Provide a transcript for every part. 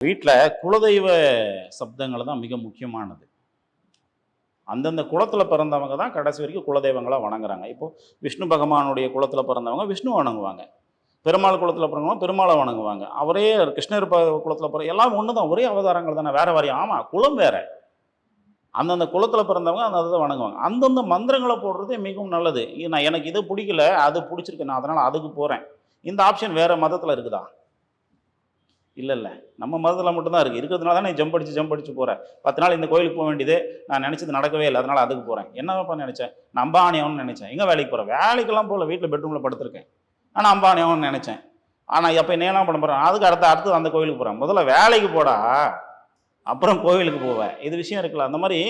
வீட்டில் குலதெய்வ சப்தங்கள் தான் மிக முக்கியமானது. அந்தந்த குளத்தில் பிறந்தவங்க தான் கடைசி வரைக்கும் குலதெய்வங்களாக வணங்குறாங்க. இப்போ விஷ்ணு பகவானுடைய குளத்தில் பிறந்தவங்க விஷ்ணு வணங்குவாங்க. பெருமாள் குளத்தில் பிறந்தவங்க பெருமாளை வணங்குவாங்க. அவரே கிருஷ்ணர் ப பிற எல்லாம் ஒன்று தான் ஒரே அவதாரங்கள் தானே. வேறு வாரியம் ஆமாம் குலம் வேற. அந்தந்த குளத்தில் பிறந்தவங்க அந்த அதை வணங்குவாங்க. அந்தந்த மந்திரங்களை போடுறதே மிகவும் நல்லது. நான் எனக்கு இது பிடிக்கல அது பிடிச்சிருக்கு நான் அதனால் அதுக்கு போகிறேன் இந்த ஆப்ஷன் வேறு மதத்தில் இருக்குதா? இல்லை இல்லை. நம்ம மதத்தில் மட்டும்தான் இருக்குது இருக்கிறதுனால தான் நீ ஜம்ப் அடிச்சு ஜம்ப் அடிச்சு போகிறேன் பத்து நாள் இந்த கோயிலுக்கு போக வேண்டியது நான் நினச்சது நடக்கவே இல்லை. அதனால் அதுக்கு போகிறேன் என்னப்பா நினச்சேன் நான் அம்பானியாவும் நினச்சேன். எங்கே வேலைக்கு போகிறேன் வேலைக்கெல்லாம் போகல. வீட்டில் பெட்ரூமில் படுத்திருக்கேன். ஆனால் அம்பானியவன் நினச்சேன். ஆனால் எப்போ என்ன பண்ண போகிறேன் அதுக்கு அடுத்து அடுத்து அந்த கோயிலுக்கு போகிறேன் முதல்ல வேலைக்கு போடா. அப்புறம் கோவிலுக்கு போவேன் இது விஷயம் இருக்குல்ல. அந்த மாதிரி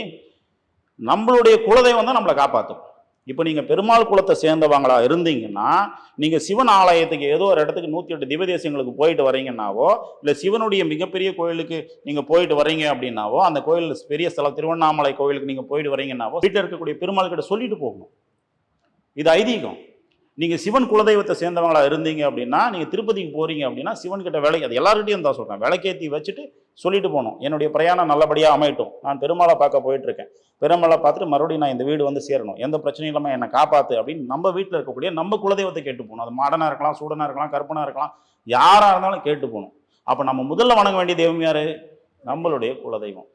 நம்மளுடைய குலதெய்வம் தான் நம்மளை காப்பாற்றும் இப்போ நீங்கள் பெருமாள் குலத்தை சேர்ந்தவங்களா இருந்தீங்கன்னா நீங்கள் சிவன் ஆலயத்துக்கு ஏதோ ஒரு இடத்துக்கு நூற்றி எட்டு திவதேசங்களுக்கு போயிட்டு வரீங்கன்னாவோ இல்லை சிவனுடைய மிகப்பெரிய கோயிலுக்கு நீங்கள் போயிட்டு வரீங்க அப்படின்னாவோ அந்த கோயில் பெரிய ஸ்தலம் திருவண்ணாமலை கோயிலுக்கு நீங்கள் போயிட்டு வரீங்கன்னாவோ வீட்டில் இருக்கக்கூடிய பெருமாள் கிட்ட சொல்லிட்டு போகணும். இது ஐதீகம். நீங்கள் சிவன் குலதெய்வத்தை சேர்ந்தவங்களா இருந்தீங்க அப்படின்னா நீங்கள் திருப்பதிக்கு போகிறீங்க அப்படின்னா சிவன் கிட்ட வேலை அது எல்லாருக்கிட்டையும் தான் சொல்கிறேன் விளக்கேற்றி வச்சுட்டு சொல்லிட்டு போகணும் என்னுடைய பிரயாணம் நல்லபடியாக அமையட்டும். நான் பெருமாளை பார்க்க போயிட்டுருக்கேன். பெருமாளை பார்த்துட்டு மறுபடியும் நான் இந்த வீடு வந்து சேரணும். எந்த பிரச்சனையும் இல்லாமல் என்னை காப்பாற்று அப்படின்னு நம்ம வீட்டில் இருக்கக்கூடிய நம்ம குலதெய்வத்தை கேட்டு போகணும் அது மாடனாக இருக்கலாம் சூடனாக இருக்கலாம் கற்பனாக இருக்கலாம் யாராக இருந்தாலும் கேட்டு போகணும் அப்போ நம்ம முதல்ல வணங்க வேண்டிய தெய்வம் யார்? நம்மளுடைய குலதெய்வம்.